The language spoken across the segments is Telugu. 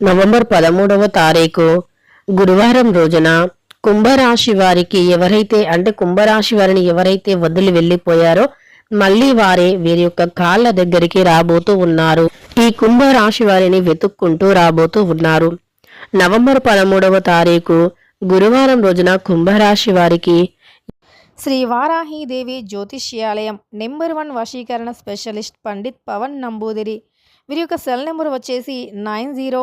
నవంబర్ పదమూడవ తారీఖు గురువారం రోజున కుంభరాశి వారికి ఎవరైతే అంటే కుంభరాశి వారిని ఎవరైతే వదిలి వెళ్ళిపోయారో మళ్ళీ వారే వీరి యొక్క కాళ్ళ దగ్గరికి రాబోతూ ఉన్నారు. ఈ కుంభరాశి వారిని వెతుక్కుంటూ రాబోతూ ఉన్నారు. నవంబర్ పదమూడవ తారీఖు గురువారం రోజున కుంభరాశి వారికి శ్రీ వారాహీదేవి జ్యోతిష్యాలయం నెంబర్ వన్ వశీకరణ స్పెషలిస్ట్ పండిత్ పవన్ నంబూదిరి. వీరి యొక్క సెల్ నెంబర్ వచ్చేసి nine zero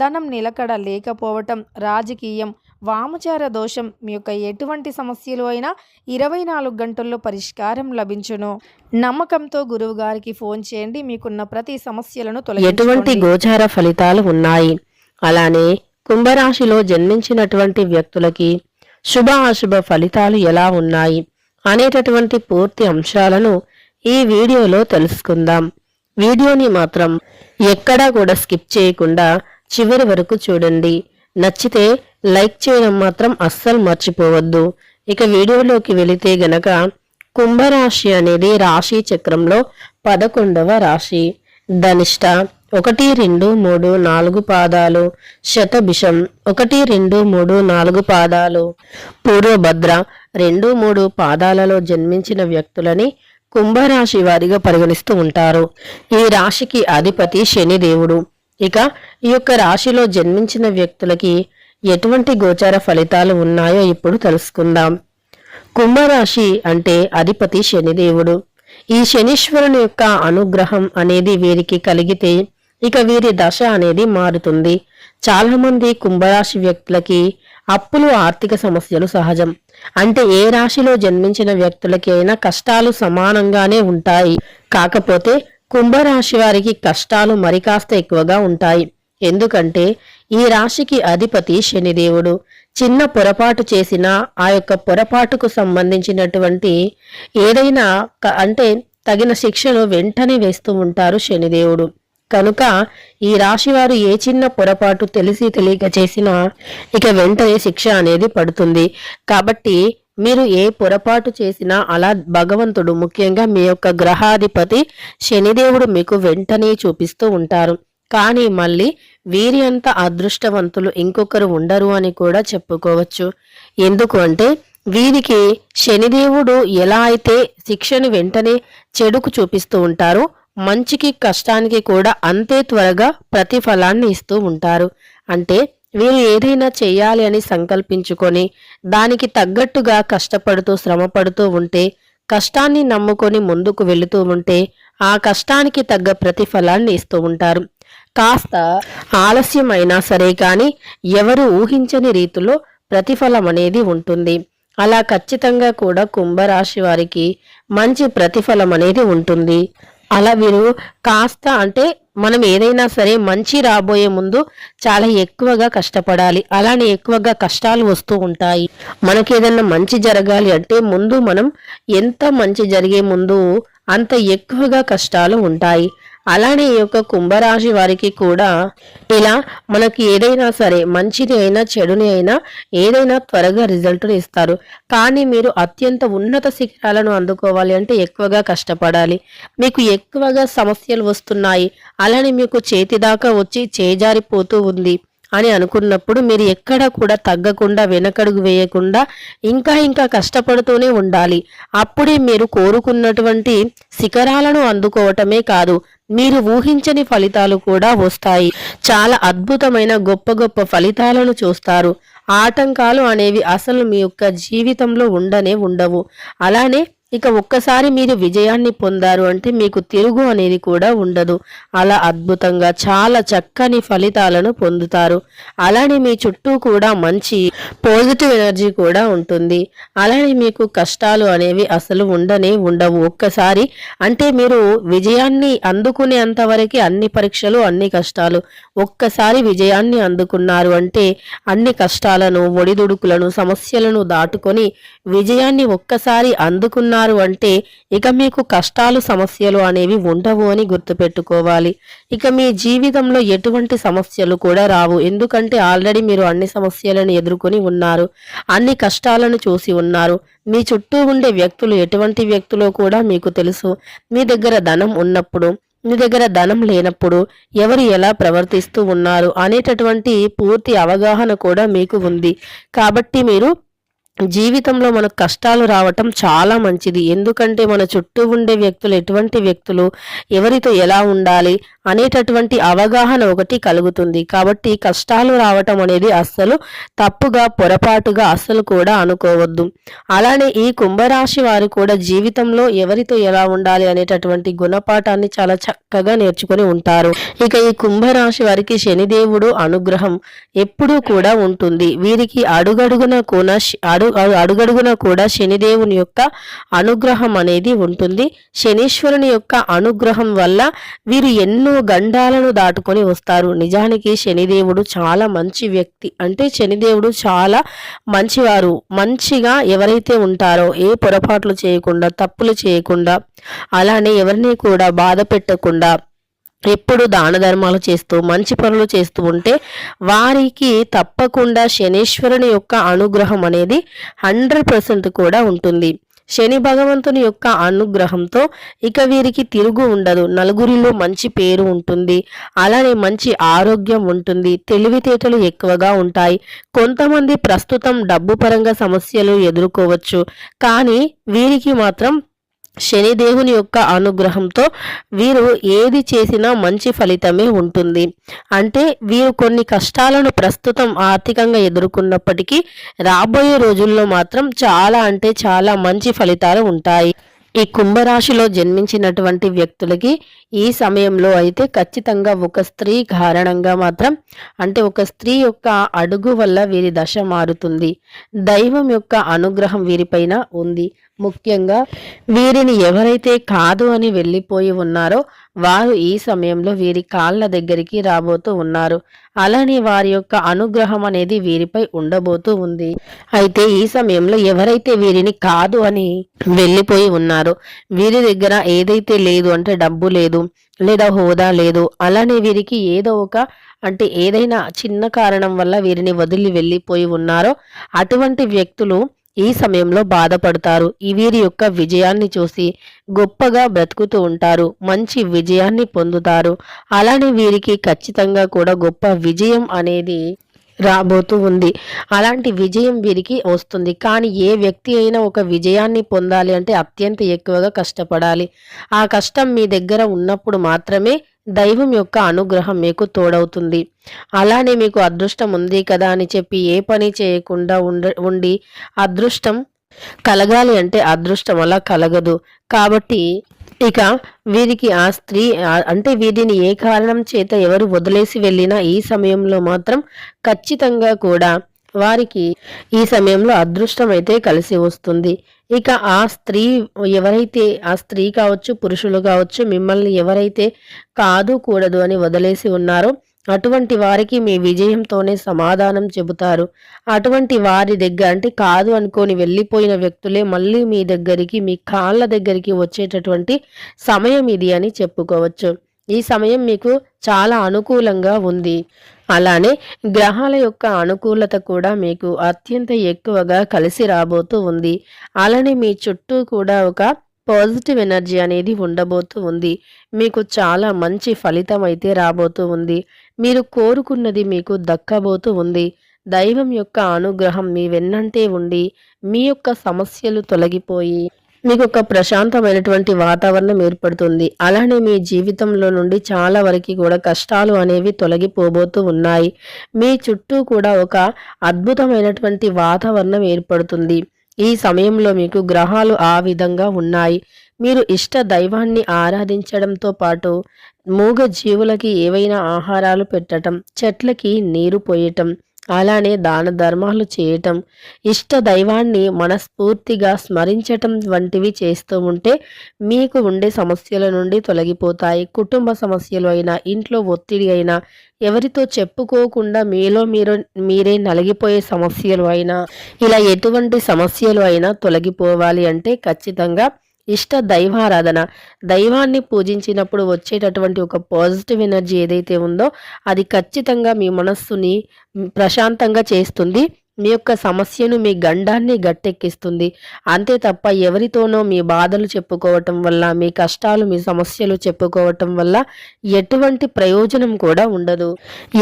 ధనం నిలకడ లేకపోవటం రాజకీయం వామచార దోషం మీ యొక్క ఎటువంటి సమస్యలు అయినా ఇరవై నాలుగు గంటల్లో పరిష్కారం లభించును. నమ్మకంతో గురువు గారికి ఫోన్ చేయండి మీకున్న ప్రతి సమస్యలను ఎటువంటి గోచార ఫలితాలు ఉన్నాయి? అలానే కుంభరాశిలో జన్మించినటువంటి వ్యక్తులకి శుభ అశుభ ఫలితాలు ఎలా ఉన్నాయి? అనేటటువంటి పూర్తి అంశాలను ఈ వీడియోలో తెలుసుకుందాం. వీడియోని మాత్రం ఎక్కడా కూడా స్కిప్ చేయకుండా చివరి వరకు చూడండి. నచ్చితే లైక్ చేయడం మాత్రం అస్సలు మర్చిపోవద్దు. ఇక వీడియోలోకి వెళితే గనక కుంభరాశి అనేది రాశి చక్రంలో పదకొండవ రాశి. ధనిష్ట ఒకటి రెండు మూడు నాలుగు పాదాలు. శతభిషం ఒకటి రెండు మూడు నాలుగు పాదాలు. పూర్వభద్ర రెండు మూడు పాదాలలో జన్మించిన వ్యక్తులని కుంభరాశి వారిగా పరిగణిస్తూ ఉంటారు. ఈ రాశికి అధిపతి శనిదేవుడు. ఇక ఈ యొక్క రాశిలో జన్మించిన వ్యక్తులకి ఎటువంటి గోచార ఫలితాలు ఉన్నాయో ఇప్పుడు తెలుసుకుందాం. కుంభరాశి అంటే అధిపతి శనిదేవుడు. ఈ శనీశ్వరుని యొక్క అనుగ్రహం అనేది వీరికి కలిగితే ఇక వీరి దశ అనేది మారుతుంది. చాలా మంది కుంభరాశి వ్యక్తులకి అప్పులు ఆర్థిక సమస్యలు సహజం. అంటే ఏ రాశిలో జన్మించిన వ్యక్తులకి అయినా కష్టాలు సమానంగానే ఉంటాయి. కాకపోతే కుంభరాశి వారికి కష్టాలు మరి కాస్త ఎక్కువగా ఉంటాయి. ఎందుకంటే ఈ రాశికి అధిపతి శనిదేవుడు. చిన్న పొరపాటు చేసినా ఆ యొక్క పొరపాటుకు సంబంధించినటువంటి ఏదైనా అంటే తగిన శిక్షను వెంటనే వేస్తూ ఉంటారు శనిదేవుడు. కనుక ఈ రాశివారు ఏ చిన్న పొరపాటు తెలిసి తెలియక చేసినా ఇక వెంటనే శిక్ష అనేది పడుతుంది. కాబట్టి మీరు ఏ పొరపాటు చేసినా అలా భగవంతుడు ముఖ్యంగా మీ యొక్క గ్రహాధిపతి శనిదేవుడు మీకు వెంటనే చూపిస్తూ ఉంటారు. కానీ మళ్ళీ వీరి అంత అదృష్టవంతులు ఇంకొకరు ఉండరు అని కూడా చెప్పుకోవచ్చు. ఎందుకు అంటే వీరికి శనిదేవుడు ఎలా అయితే శిక్షను వెంటనే చెడుకు చూపిస్తూ ఉంటారో మంచికి కష్టానికి కూడా అంతే త్వరగా ప్రతిఫలాన్ని ఇస్తూ ఉంటారు. అంటే వీరు ఏదైనా చేయాలి అని సంకల్పించుకొని దానికి తగ్గట్టుగా కష్టపడుతూ శ్రమపడుతూ ఉంటే కష్టాన్ని నమ్ముకొని ముందుకు వెళుతూ ఉంటే ఆ కష్టానికి తగ్గ ప్రతిఫలాన్ని ఇస్తూ ఉంటారు. కాస్త ఆలస్యమైనా సరే కానీ ఎవరు ఊహించని రీతిలో ప్రతిఫలం అనేది ఉంటుంది. అలా ఖచ్చితంగా కూడా కుంభరాశి వారికి మంచి ప్రతిఫలం అనేది ఉంటుంది. అలా వీరు కాస్త అంటే మనం ఏదైనా సరే మంచి రాబోయే ముందు చాలా ఎక్కువగా కష్టపడాలి. అలానే ఎక్కువగా కష్టాలు వస్తూ ఉంటాయి. మనకి ఏదైనా మంచి జరగాలి అంటే ముందు మనం ఎంత మంచి జరిగే ముందు అంత ఎక్కువగా కష్టాలు ఉంటాయి. అలానే ఈ యొక్క కుంభరాశి వారికి కూడా ఇలా మనకి ఏదైనా సరే మంచిని అయినా చెడుని అయినా ఏదైనా త్వరగా రిజల్ట్ని ఇస్తారు. కానీ మీరు అత్యంత ఉన్నత శిఖరాలను అందుకోవాలి అంటే ఎక్కువగా కష్టపడాలి. మీకు ఎక్కువగా సమస్యలు వస్తున్నాయి. అలానే మీకు చేతి దాకా వచ్చి చేజారిపోతూ ఉంది. అని అనుకున్నప్పుడు మీరు ఎక్కడా కూడా తగ్గకుండా వెనకడుగు వేయకుండా ఇంకా ఇంకా కష్టపడుతూనే ఉండాలి. అప్పుడే మీరు కోరుకున్నటువంటి శిఖరాలను అందుకోవటమే కాదు మీరు ఊహించని ఫలితాలు కూడా వస్తాయి. చాలా అద్భుతమైన గొప్ప గొప్ప ఫలితాలను చూస్తారు. ఆటంకాలు అనేవి అసలు మీ యొక్క జీవితంలో ఉండనే ఉండవు. అలానే ఇక ఒక్కసారి మీరు విజయాన్ని పొందారు అంటే మీకు తిరుగు అనేది కూడా ఉండదు. అలా అద్భుతంగా చాలా చక్కని ఫలితాలను పొందుతారు. అలానే మీ చుట్టూ కూడా మంచి పాజిటివ్ ఎనర్జీ కూడా ఉంటుంది. అలానే మీకు కష్టాలు అనేవి అసలు ఉండనే ఉండవు. ఒక్కసారి అంటే మీరు విజయాన్ని అందుకునేంత వరకు అన్ని పరీక్షలు అన్ని కష్టాలు ఒక్కసారి విజయాన్ని అందుకున్నారు అంటే అన్ని కష్టాలను ఒడిదుడుకులను సమస్యలను దాటుకొని విజయాన్ని ఒక్కసారి అందుకున్నారు ఉన్నారు అంటే ఇక మీకు కష్టాలు సమస్యలు అనేవి ఉండవు అని గుర్తుపెట్టుకోవాలి. ఇక మీ జీవితంలో ఎటువంటి సమస్యలు కూడా రావు. ఎందుకంటే ఆల్రెడీ మీరు అన్ని సమస్యలను ఎదుర్కొని ఉన్నారు. అన్ని కష్టాలను చూసి ఉన్నారు. మీ చుట్టూ ఉండే వ్యక్తులు ఎటువంటి వ్యక్తులో కూడా మీకు తెలుసు. మీ దగ్గర ధనం ఉన్నప్పుడు మీ దగ్గర ధనం లేనప్పుడు ఎవరు ఎలా ప్రవర్తిస్తూ ఉన్నారు అనేటటువంటి పూర్తి అవగాహన కూడా మీకు ఉంది. కాబట్టి మీరు జీవితంలో మనకు కష్టాలు రావటం చాలా మంచిది. ఎందుకంటే మన చుట్టూ ఉండే వ్యక్తులు ఎటువంటి వ్యక్తులు ఎవరితో ఎలా ఉండాలి అనేటటువంటి అవగాహన ఒకటి కలుగుతుంది. కాబట్టి కష్టాలు రావటం అనేది అస్సలు తప్పుగా పొరపాటుగా అస్సలు కూడా అనుకోవద్దు. అలానే ఈ కుంభరాశి వారు కూడా జీవితంలో ఎవరితో ఎలా ఉండాలి అనేటటువంటి గుణపాఠాన్ని చాలా చక్కగా నేర్చుకుని ఉంటారు. ఇక ఈ కుంభరాశి వారికి శనిదేవుడు అనుగ్రహం ఎప్పుడూ కూడా ఉంటుంది. వీరికి అడుగడుగున కూడా అడు- అడుగడుగున కూడా శనిదేవుని యొక్క అనుగ్రహం అనేది ఉంటుంది. శనీశ్వరుని యొక్క అనుగ్రహం వల్ల వీరు ఎన్నో గండాలను దాటుకొని వస్తారు. నిజానికి శనిదేవుడు చాలా మంచి వ్యక్తి. అంటే శనిదేవుడు చాలా మంచివారు. మంచిగా ఎవరైతే ఉంటారో ఏ పొరపాట్లు చేయకుండా తప్పులు చేయకుండా అలానే ఎవరిని కూడా బాధ పెట్టకుండా ఎప్పుడు దాన ధర్మాలు చేస్తూ మంచి పనులు చేస్తూ ఉంటే వారికి తప్పకుండా శనీశ్వరుని యొక్క అనుగ్రహం అనేది హండ్రెడ్ పర్సెంట్ కూడా ఉంటుంది. శని భగవంతుని యొక్క అనుగ్రహంతో ఇక వీరికి తిరుగు ఉండదు. నలుగురిలో మంచి పేరు ఉంటుంది. అలానే మంచి ఆరోగ్యం ఉంటుంది. తెలివితేటలు ఎక్కువగా ఉంటాయి. కొంతమంది ప్రస్తుతం డబ్బు పరంగా సమస్యలు ఎదుర్కోవచ్చు. కానీ వీరికి మాత్రం శనిదేవుని యొక్క అనుగ్రహంతో వీరు ఏది చేసినా మంచి ఫలితమే ఉంటుంది. అంటే వీరు కొన్ని కష్టాలను ప్రస్తుతం ఆర్థికంగా ఎదుర్కొన్నప్పటికీ రాబోయే రోజుల్లో మాత్రం చాలా అంటే చాలా మంచి ఫలితాలు ఉంటాయి. ఈ కుంభరాశిలో జన్మించినటువంటి వ్యక్తులకి ఈ సమయంలో అయితే ఖచ్చితంగా ఒక స్త్రీ కారణంగా మాత్రం అంటే ఒక స్త్రీ యొక్క అడుగు వల్ల వీరి దశ మారుతుంది. దైవం యొక్క అనుగ్రహం వీరిపైన ఉంది. ముఖ్యంగా వీరిని ఎవరైతే కాదు అని వెళ్ళిపోయి ఉన్నారో వారు ఈ సమయంలో వీరి కాళ్ళ దగ్గరికి రాబోతూ ఉన్నారు. అలానే వారి యొక్క అనుగ్రహం అనేది వీరిపై ఉండబోతూ ఉంది. అయితే ఈ సమయంలో ఎవరైతే వీరిని కాదు అని వెళ్ళిపోయి ఉన్నారో వీరి దగ్గర ఏదైతే లేదు అంటే డబ్బు లేదు లేదా హోదా లేదు అలానే వీరికి ఏదో ఒక అంటే ఏదైనా చిన్న కారణం వల్ల వీరిని వదిలి వెళ్ళిపోయి ఉన్నారో అటువంటి వ్యక్తులు ఈ సమయంలో బాధపడతారు. ఈ వీరి యొక్క విజయాన్ని చూసి గొప్పగా బ్రతుకుతూ ఉంటారు. మంచి విజయాన్ని పొందుతారు. అలానే వీరికి ఖచ్చితంగా కూడా గొప్ప విజయం అనేది రాబోతూ ఉంది. అలాంటి విజయం వీరికి వస్తుంది. కానీ ఏ వ్యక్తి అయినా ఒక విజయాన్ని పొందాలి అంటే అత్యంత ఎక్కువగా కష్టపడాలి. ఆ కష్టం మీ దగ్గర ఉన్నప్పుడు మాత్రమే దైవం యొక్క అనుగ్రహం మీకు తోడవుతుంది. అలానే మీకు అదృష్టం ఉంది కదా అని చెప్పి ఏ పని చేయకుండా ఉండ ఉండి అదృష్టం కలగాలి అంటే అదృష్టం అలా కలగదు. కాబట్టి ఇక వీరికి ఆ స్త్రీ అంటే వీరిని ఏ కారణం చేత ఎవరు వదిలేసి వెళ్ళినా ఈ సమయంలో మాత్రం ఖచ్చితంగా కూడా వారికి ఈ సమయంలో అదృష్టం అయితే కలిసి వస్తుంది. ఇక ఆ స్త్రీ ఎవరైతే ఆ స్త్రీ కావచ్చు పురుషులు కావచ్చు మిమ్మల్ని ఎవరైతే కాదు కూడదు అని వదిలేసి ఉన్నారో అటువంటి వారికి మీ విజయంతోనే సమాధానం చెబుతారు. అటువంటి వారి దగ్గర అంటే కాదు అనుకొని వెళ్ళిపోయిన వ్యక్తులే మళ్ళీ మీ దగ్గరికి మీ కాళ్ళ దగ్గరికి వచ్చేటటువంటి సమయం ఇది అని చెప్పుకోవచ్చు. ఈ సమయం మీకు చాలా అనుకూలంగా ఉంది. అలానే గ్రహాల యొక్క అనుకూలత కూడా మీకు అత్యంత ఎక్కువగా కలిసి రాబోతూ ఉంది. అలానే మీ చుట్టూ కూడా ఒక పాజిటివ్ ఎనర్జీ అనేది ఉండబోతూ ఉంది. మీకు చాలా మంచి ఫలితం అయితే రాబోతూ ఉంది. మీరు కోరుకున్నది మీకు దక్కబోతూ ఉంది. దైవం యొక్క అనుగ్రహం మీ వెన్నంటే ఉండి మీ యొక్క సమస్యలు తొలగిపోయి మీకు ఒక ప్రశాంతమైనటువంటి వాతావరణం ఏర్పడుతుంది. అలానే మీ జీవితంలో నుండి చాలా వరకు కూడా కష్టాలు అనేవి తొలగిపోబోతూ ఉన్నాయి. మీ చుట్టూ కూడా ఒక అద్భుతమైనటువంటి వాతావరణం ఏర్పడుతుంది. ఈ సమయంలో మీకు గ్రహాలు ఆ విధంగా ఉన్నాయి. మీరు ఇష్ట దైవాన్ని ఆరాధించడంతో పాటు మూగ జీవులకి ఏవైనా ఆహారాలు పెట్టటం చెట్లకి నీరు పోయటం అలానే దాన ధర్మాలు చేయటం ఇష్ట దైవాన్ని మనస్ఫూర్తిగా స్మరించటం వంటివి చేస్తూ ఉంటే మీకు ఉండే సమస్యల నుండి తొలగిపోతాయి. కుటుంబ సమస్యలు అయినా ఇంట్లో ఒత్తిడి అయినా ఎవరితో చెప్పుకోకుండా మీలో మీరు మీరే నలిగిపోయే సమస్యలు అయినా ఇలా ఎటువంటి సమస్యలు అయినా తొలగిపోవాలి అంటే ఖచ్చితంగా ఇష్ట దైవారాధన. దైవాన్ని పూజించినప్పుడు వచ్చేటటువంటి ఒక పాజిటివ్ ఎనర్జీ ఏదైతే ఉందో అది ఖచ్చితంగా మీ మనస్సుని ప్రశాంతంగా చేస్తుంది. మీ యొక్క సమస్యను మీ గండాన్ని గట్టెక్కిస్తుంది. అంతే తప్ప ఎవరితోనో మీ బాధలు చెప్పుకోవటం వల్ల మీ కష్టాలు మీ సమస్యలు చెప్పుకోవటం వల్ల ఎటువంటి ప్రయోజనం కూడా ఉండదు.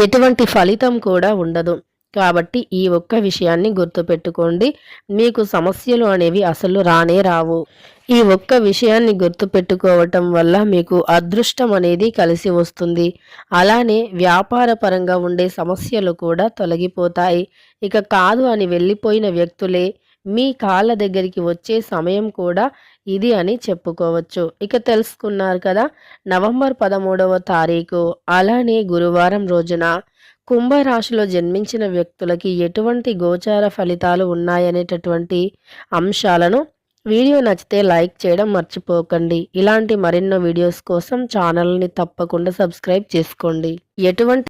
ఎటువంటి ఫలితం కూడా ఉండదు. కాబట్టి ఈ ఒక్క విషయాన్ని గుర్తుపెట్టుకోండి. మీకు సమస్యలు అనేవి అసలు రానే రావు. ఈ ఒక్క విషయాన్ని గుర్తుపెట్టుకోవటం వల్ల మీకు అదృష్టం అనేది కలిసి వస్తుంది. అలానే వ్యాపార పరంగా ఉండే సమస్యలు కూడా తొలగిపోతాయి. ఇక కాదు అని వెళ్ళిపోయిన వ్యక్తులే మీ కాళ్ళ దగ్గరికి వచ్చే సమయం కూడా ఇది అని చెప్పుకోవచ్చు. ఇక తెలుసుకున్నారు కదా నవంబర్ పదమూడవ తారీఖు అలానే గురువారం రోజున కుంభరాశిలో జన్మించిన వ్యక్తులకి ఎటువంటి గోచార ఫలితాలు ఉన్నాయనేటటువంటి అంశాలను వీడియో నచ్చితే లైక్ చేయడం మర్చిపోకండి. ఇలాంటి మరెన్నో వీడియోస్ కోసం ఛానల్ని తప్పకుండా సబ్స్క్రైబ్ చేసుకోండి. ఎటువంటి